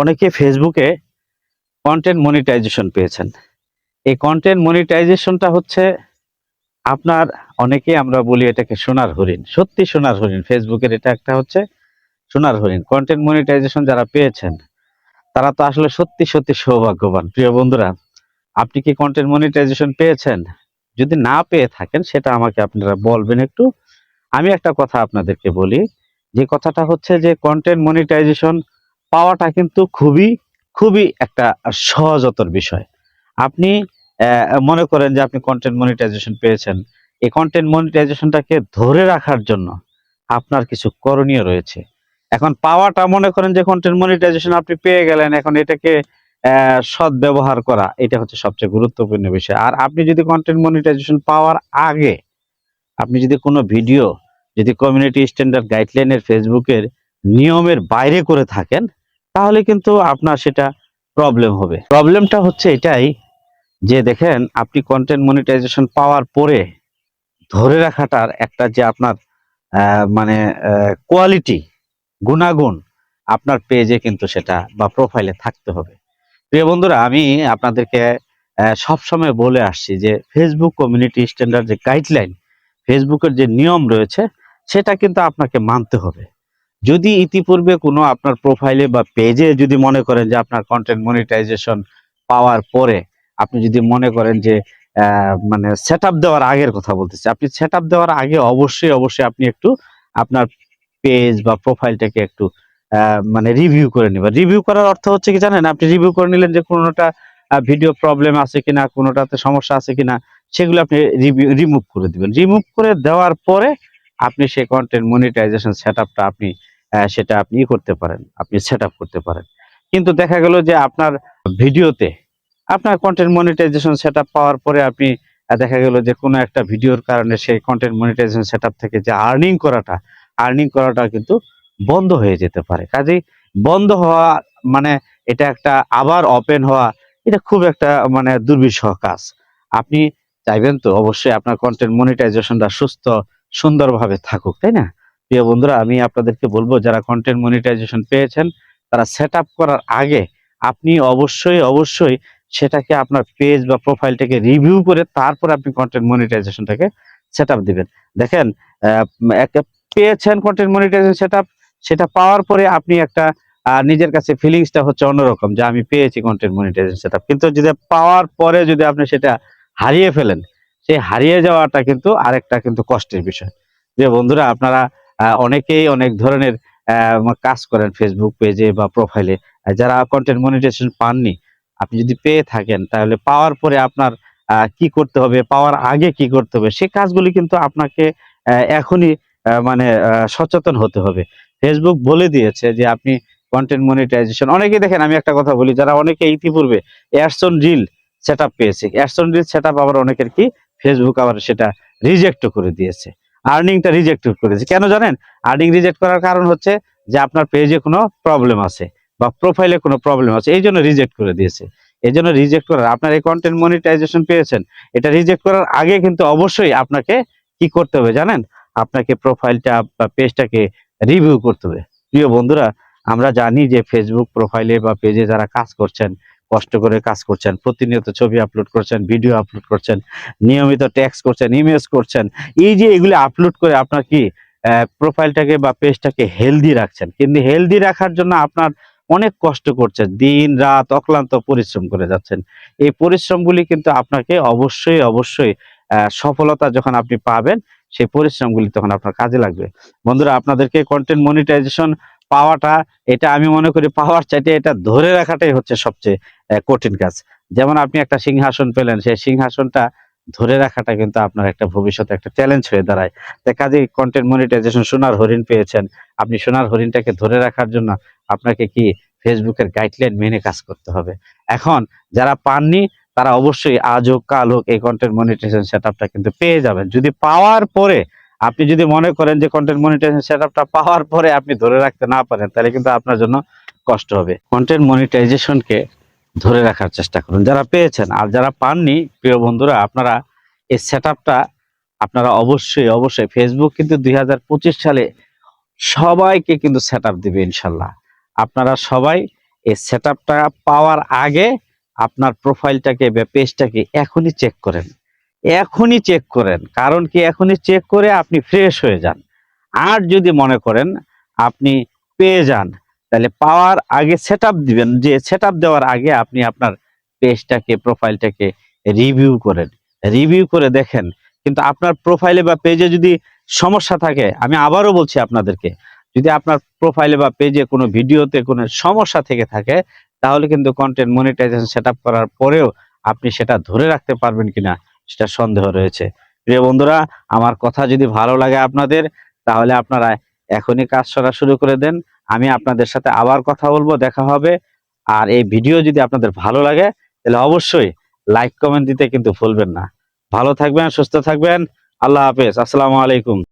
অনেকে ফেসবুকে content monetization পেয়েছেন। এই কন্টেন্ট মনিটাইজেশনটা হচ্ছে আপনার অনেকে আমরা বলি এটাকে সোনার হরিণ। সত্যি সোনার হরিণ। ফেসবুকের এটা একটা হচ্ছে সোনার হরিণ। কন্টেন্ট মনিটাইজেশন যারা পেয়েছেন, তারা তো আসলে সত্যি সত্যি সৌভাগ্যবান। প্রিয় বন্ধুরা, আপনি কি কন্টেন্ট মনিটাইজেশন পেয়েছেন? যদি না পেয়ে থাকেন, সেটা আমাকে আপনারা বলবেন একটু। আমি একটা কথা আপনাদেরকে বলি। যে কথাটা হচ্ছে যে কন্টেন্ট মনিটাইজেশন পাওয়াটা কিন্তু খুবই খুবই একটা সহজতর বিষয়। আপনি মনে করেন যে আপনি কন্টেন্ট মনিটাইজেশন পেয়েছেন। এই কন্টেন্ট মনিটাইজেশনটাকে ধরে রাখার জন্য আপনার কিছু করণীয় রয়েছে। এখন পাওয়াটা মনে করেন যে কন্টেন্ট মনিটাইজেশন আপনি পেয়ে গেলেন, এখন এটাকে সৎ ব্যবহার করা, এটা হচ্ছে সবচেয়ে গুরুত্বপূর্ণ বিষয়। আর আপনি যদি কন্টেন্ট মনিটাইজেশন পাওয়ার আগে আপনি যদি কোনো ভিডিও যদি কমিউনিটি স্ট্যান্ডার্ড গাইডলাইনের ফেসবুকের নিয়মের বাইরে করে থাকেন তাহলে কিন্তু আপনার সেটা প্রবলেম হবে। প্রবলেমটা হচ্ছে এটাই যে দেখেন, আপনি কন্টেন্ট মনিটাইজেশন পাওয়ার পরে ধরে রাখাটার একটা যে আপনার মানে কোয়ালিটি গুণাগুণ আপনার পেজে কিন্তু সেটা বা প্রোফাইলে থাকতে হবে। প্রিয় বন্ধুরা, আমি আপনাদেরকে সবসময় বলে আসছি যে ফেসবুক কমিউনিটি স্ট্যান্ডার্ড যে গাইডলাইন ফেসবুকের যে নিয়ম রয়েছে, সেটা কিন্তু আপনাকে মানতে হবে। যদি ইতিপূর্বে কোনো আপনার প্রোফাইলে বা পেজে যদি মনে করেন যে আপনার কন্টেন্ট মনিটাইজেশন পাওয়ার পরে আপনি যদি মনে করেন যে মানে সেট দেওয়ার আগের কথা বলতেছি, আপনি সেট দেওয়ার আগে অবশ্যই অবশ্যই আপনি একটু আপনার পেজ বা প্রোফাইলটাকে একটু মানে রিভিউ করে নেবেন। রিভিউ করার অর্থ হচ্ছে কি জানেন? আপনি রিভিউ করে নিলেন যে কোনোটা ভিডিও প্রবলেম আছে কিনা, কোনোটাতে সমস্যা আছে কিনা, সেগুলো আপনি রিভিউ রিমুভ করে দিবেন। রিমুভ করে দেওয়ার পরে আপনি সেই কন্টেন্ট মনিটাইজেশন সেট আপনি আহ, সেটা আপনি করতে পারেন আপনি সেট করতে পারেন। কিন্তু দেখা গেল যে আপনার ভিডিওতে আপনার কন্টেন্ট মনিটাইজেশন সেট পাওয়ার পরে আপনি দেখা গেল যে কোনো একটা ভিডিওর কারণে সেই কন্টেন্ট মনিটাইজেশন সেট থেকে যে আর্নিং করাটা আর্নিং করাটা কিন্তু বন্ধ হয়ে যেতে পারে। কাজেই বন্ধ হওয়া মানে এটা একটা আবার ওপেন হওয়া এটা খুব একটা মানে দুর্বিষহ কাজ। আপনি চাইবেন তো অবশ্যই আপনার কন্টেন্ট মনিটাইজেশনটা সুস্থ সুন্দরভাবে থাকুক, তাই না? প্রিয় বন্ধুরা, আমি আপনাদেরকে বলব, যারা কন্টেন্ট মনিটাইজেশন পেয়েছেন, তারা সেট করার আগে আপনি অবশ্যই অবশ্যই সেটাকে আপনার পেজ বা প্রোফাইলটাকে রিভিউ করে তারপর আপনি কন্টেন্ট মনিটাইজেশনটাকে সেট আপ দিবেন। দেখেন পেয়েছেন কন্টেন্ট মনিটাইজেশন সেট সেটা পাওয়ার পরে আপনি একটা নিজের কাছে ফিলিংসটা হচ্ছে অন্যরকম, যে আমি পেয়েছি কন্টেন্ট মনিটাইজেশন সেট কিন্তু যদি পাওয়ার পরে যদি আপনি সেটা হারিয়ে ফেলেন সেই হারিয়ে যাওয়াটা কিন্তু আরেকটা কিন্তু কষ্টের বিষয়। যে বন্ধুরা, আপনারা অনেকেই অনেক ধরনের কাজ করেন ফেসবুক পেজে বা প্রোফাইলে যারা কন্টেন্ট মনিটাইজেশন পাননি, আপনি যদি পেয়ে থাকেন, তাহলে পাওয়ার পরে আপনার কি করতে হবে, পাওয়ার আগে কি করতে হবে সেই কাজগুলি কিন্তু আপনাকে এখনই মানে সচেতন হতে হবে। ফেসবুক বলে দিয়েছে যে আপনি কন্টেন্ট মনিটাইজেশন অনেকেই দেখেন, আমি একটা কথা বলি, যারা অনেকে ইতিপূর্বে এয়ারসন রিল সেট আপ পেয়েছে এয়ারসন রিল সেট আপ আবার অনেকের কি ফেসবুক আবার সেটা রিজেক্ট করে দিয়েছে। আর্নিংটা রিজেক্ট করে দিয়েছে কেন জানেন? আর্নিং রিজেক্ট করার কারণ হচ্ছে যে আপনার পেজে কোনো প্রবলেম আছে বা প্রোফাইলে কোনো প্রবলেম আছে, এই জন্য রিজেক্ট করে দিয়েছে। এই জন্য রিজেক্ট করার, আপনার এই কন্টেন্ট মনিটাইজেশন পেয়েছেন, এটা রিজেক্ট করার আগে কিন্তু অবশ্যই আপনাকে কি করতে হবে জানেন? আপনাকে প্রোফাইলটা বা পেজটাকে রিভিউ করতে হবে। প্রিয় বন্ধুরা, আমরা জানি যে ফেসবুক প্রোফাইলে বা পেজে যারা কাজ করছেন কষ্ট করে কাজ করছেন, প্রতিনিয়ত ছবি আপলোড করছেন ভিডিও আপলোড করছেন, নিয়মিত ট্যাক্স করছেন ইমেজ করছেন, এই যে এগুলি আপলোড করে আপনার কি প্রোফাইলটাকে বা পেজটাকে হেলদি রাখছেন, কিন্তু হেলদি রাখার জন্য আপনার অনেক কষ্ট করছেন, দিন, রাত অক্লান্ত পরিশ্রম করে যাচ্ছেন। এই পরিশ্রমগুলি কিন্তু আপনাকে অবশ্যই অবশ্যই সফলতা যখন আপনি পাবেন, সেই পরিশ্রমগুলি তখন আপনার কাজে লাগবে। বন্ধুরা, আপনাদেরকে কন্টেন্ট মনিটাইজেশন পাওয়াটা, এটা আমি মনে করি পাওয়ার চাইতে এটা ধরে রাখাটাই হচ্ছে সবচেয়ে কঠিন কাজ। যেমন আপনি একটা সিংহাসন পেলেন, সেই সিংহাসনটা ধরে রাখাটা কিন্তু আপনার একটা ভবিষ্যতে একটা চ্যালেঞ্জ হয়ে দাঁড়ায়। তাই কাজে কন্টেন্ট মনিটাইজেশন সোনার হরিণ পেয়েছেন। আপনি সোনার হরিণটাকে ধরে রাখার জন্য আপনাকে কি ফেসবুকের গাইডলাইন মেনে কাজ করতে হবে? এখন যারা পাননি, তারা অবশ্যই আজ হোক কাল হোক এই কন্টেন্ট মনিটাইজেশন সেটআপটা কিন্তু পেয়ে যাবেন। যদি পাওয়ার পরে আপনি যদি মনে করেন যে কন্টেন্ট মনিটাইজেশন সেটআপটা পাওয়ার পরে আপনি ধরে রাখতে না পারেন, তাহলে কিন্তু আপনার জন্য কষ্ট হবে। কন্টেন্ট মনিটাইজেশনকে ধরে রাখার চেষ্টা করুন। যারা পেয়েছেন আর যারা পাননি, প্রিয় বন্ধুরা, আপনারা এই সেটআপটা আপনারা অবশ্যই অবশ্যই ফেসবুক কিন্তু দুই হাজার পঁচিশ সালে সবাইকে কিন্তু সেট আপ দিবে ইনশাল্লাহ। আপনারা সবাই এই সেট পাওয়ার আগে আপনার প্রোফাইলটাকে বা পেজটাকে এখনই চেক করেন। এখনই চেক করেন। কারণ কি এখনই চেক করে আপনি ফ্রেশ হয়ে যান। আর যদি মনে করেন আপনি পেয়ে যান, তাহলে পাওয়ার আগে সেট দিবেন। যে সেট দেওয়ার আগে আপনি আপনার পেজটাকে প্রোফাইলটাকে রিভিউ করেন। রিভিউ করে দেখেন। কিন্তু আপনার প্রোফাইলে বা পেজে যদি সমস্যা থাকে, আমি আবারও বলছি আপনাদেরকে, যদি আপনার প্রোফাইলে বা পেজে কোনো ভিডিওতে কোনো সমস্যা থেকে থাকে, তাহলে কিন্তু কন্টেন্ট মনিটাইজেশন সেট করার পরেও আপনি সেটা ধরে রাখতে পারবেন কিনা সেটা সন্দেহ রয়েছে। প্রিয় বন্ধুরা, আমার কথা যদি ভালো লাগে আপনাদের, তাহলে আপনারা এখনই কাজ করা শুরু করে দেন। আমি আপনাদের সাথে আবার কথা বলব, দেখা হবে। আর এই ভিডিও যদি আপনাদের ভালো লাগে, তাহলে অবশ্যই লাইক কমেন্ট দিতে কিন্তু ভুলবেন না। ভালো থাকবেন, সুস্থ থাকবেন। আল্লাহ হাফেজ। আসসালামু আলাইকুম।